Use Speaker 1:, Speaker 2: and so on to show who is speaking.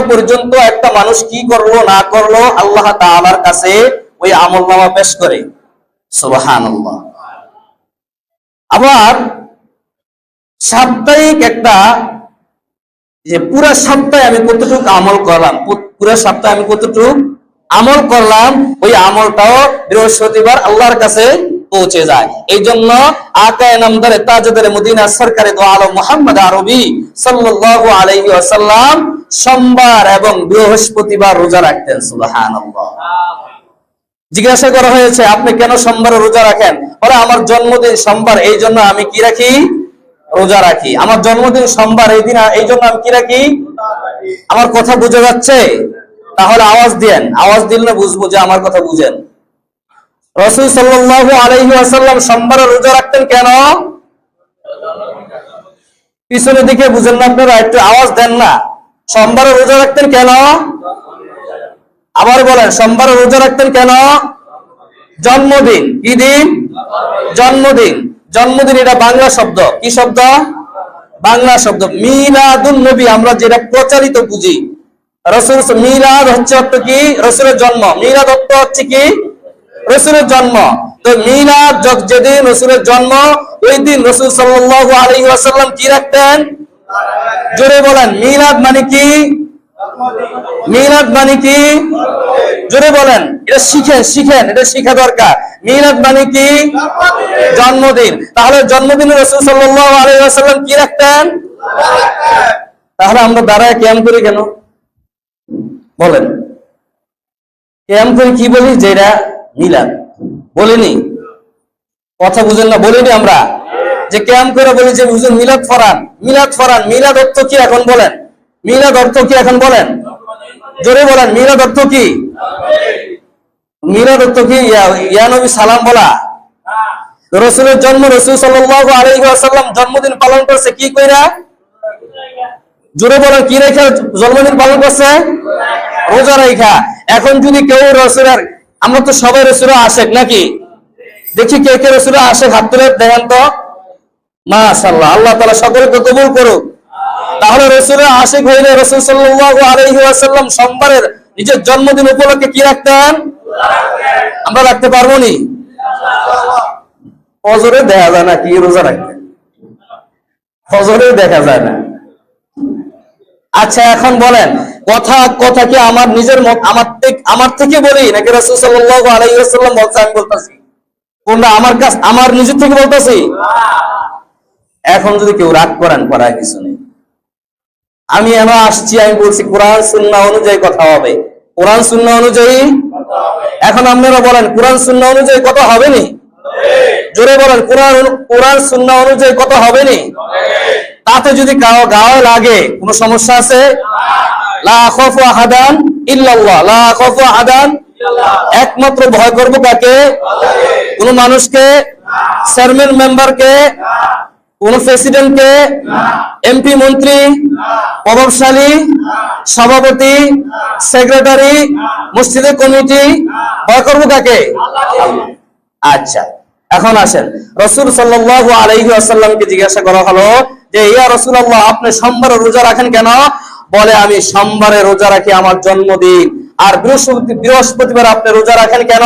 Speaker 1: ঘণ্টা পর্যন্ত একটা মানুষ কি করল, না করল, আল্লাহ তাআলার কাছে ওই আমল নামা পেশ করে। সুবহানাল্লাহ। আবার সাপ্তাহিক একটা, যে পুরা সপ্তাহে আমি কতটুকু আমল করলাম, পুরা সপ্তাহে আমি কতটুকু আমল করলাম, ওই আমলটাও বৃহস্পতিবার আল্লাহর কাছে পৌঁছে যায়। এই জন্য আকায় নামদারে তাজদারে মদিনা সরকারে দো আলম মোহাম্মদ আরবি সাল্লাল্লাহু আলাইহি ওয়াসাল্লাম সোমবার এবং বৃহস্পতিবার রোজা রাখতেন, সুবহানাল্লাহ। জিজ্ঞাসা করা হয়েছে, আপনি কেন সোমবার রোজা রাখেন? বলে, আমার জন্মদিন সোমবার, এই জন্য আমি কি রাখি? রোজা রাখি। আমার জন্মদিন সোমবার, এই দিন, এই জন্য আমি কি রাখি? আমার কথা বুঝে যাচ্ছে? তাহলে আওয়াজ দেন আওয়াজ দিলে বুঝব যে আমার কথা বুঝেন। রসুল সাল্লাল্লাহু আলাইহি ওয়াসাল্লাম সোমবার রোজা রাখতেন কেন? পিছনের দিকে বুঝেন না আপনারা, একটু আওয়াজ দেন না। সোমবার রোজা রাখতেন কেন? আবার বলেন, সোমবার রোজা রাখতেন কেন? জন্মদিন, কি দিন? জন্মদিন। জন্মদিন এটা বাংলা শব্দ। কি শব্দ? বাংলা শব্দ। মিলাদুন নবী, আমরা যেটা প্রচারিত বুঝি। রসুল মিলাদ হচ্ছে অর্থ কি? রসুলের জন্ম। মিলাদ অর্থ হচ্ছে কি? রসুলের জন্ম। তো মিলাদ যেদিন রসুলের জন্ম, ওই দিন রসুল সাল্লাল্লাহু আলাইহি ওয়াসাল্লাম কি রাখতেন? জোরে বলেন, মিলাদ মানে কি? মিলাদ মানে কি? জোরে বলেন, এটা শিখেন শিখেন, এটা শিখা দরকার। মিলাদ মানে কি? জন্মদিন। তাহলে জন্মদিনে রসুল ওয়াসাল্লাম কি রাখতেন? তাহলে আমরা দাঁড়ায় ক্যাম করি কেন? বলেন। ক্যাম করে কি বলি? যে এটা মিলাদ। বলিনি। কথা বুঝেন না, বলিনি আমরা। যে ক্যাম করে বলি যে বুঝুন মিলাদ ফরান মিলাদ ফরান, মিলাদ অর্থ কি এখন বলেন? মিলাদ অর্থ কি এখন বলেন? জোরে বলেন, মিলাদ অর্থ কি? মিলাদ অর্থ কি? ইয়া- ইয়া নবী সালাম বলা। রসুলের জন্ম রসুল সাল্লাল্লাহু আলাইহি ওয়াসাল্লাম জন্মদিন পালন করছে কি কইরা? জোরে বলেন, কি রেখে জন্মদিন পালন করছে? রোজা রেখা। এখন যদি কেউ রসুলের, আমরা তো সবাই রসুলের আশেক নাকি? দেখি কে কে রসুলের আশেক, হাত তুলে দেখেন তো। মাশাআল্লাহ, আল্লাহ তাআলা সকলকে কবুল করুক। তাহলে রসুলের আশেক হইলে রসুল আলাইহি সোমবারের নিজের জন্মদিন উপলক্ষে কি রাখতেন? আমরা রাখতে পারব নি? ফজরে দেখা যায় না, কি রোজা রাখতেন ফজরে দেখা যায় না। আচ্ছা এখন বলেন, কথা কথা কি আমার নিজের আমার থেকে আমার থেকে বলি, নাকি রাসূল সাল্লাল্লাহু আলাইহি ওয়াসাল্লাম বলছে আমি বলতাছি কোনটা আমার কাছ আমার নিজের থেকে বলতাছি? এখন যদি কেউ রাগ করেন, করার কিছু নেই। আমি এমন আসছি, আমি বলছি, কোরআন সুন্নাহ অনুযায়ী কথা হবে। কোরআন সুন্নাহ অনুযায়ী এখন আপনারা বলেন, কোরআন সুন্নাহ অনুযায়ী কথা হবে নি? জোরে বলেন, কোরআন কোরআন সুন্নাহ অনুযায়ী কথা হবে নি? তাতে যদি কারও গাও লাগে, কোনো সমস্যা আছে? একমাত্র ভয় করব কাকে? কোন মানুষকে? চেয়ারম্যান মেম্বারকে? কোন প্রেসিডেন্টকে এমপি মন্ত্রী, প্রভাবশালী, সভাপতি সেক্রেটারি মসজিদের কমিটি ভয় করব কাকে? আচ্ছা এখন আসেন। রসুল সাল্লাল্লাহু আলাইহি আসাল্লামকে জিজ্ঞাসা করা হলো যে, ইয়া রসুল আল্লাহ আপনি সোমবারে রোজা রাখেন কেন? বলে, আমি সোমবারে রোজা রাখি আমার জন্মদিন। আর বৃহস্পতি, বৃহস্পতিবার আপনি রোজা রাখেন কেন?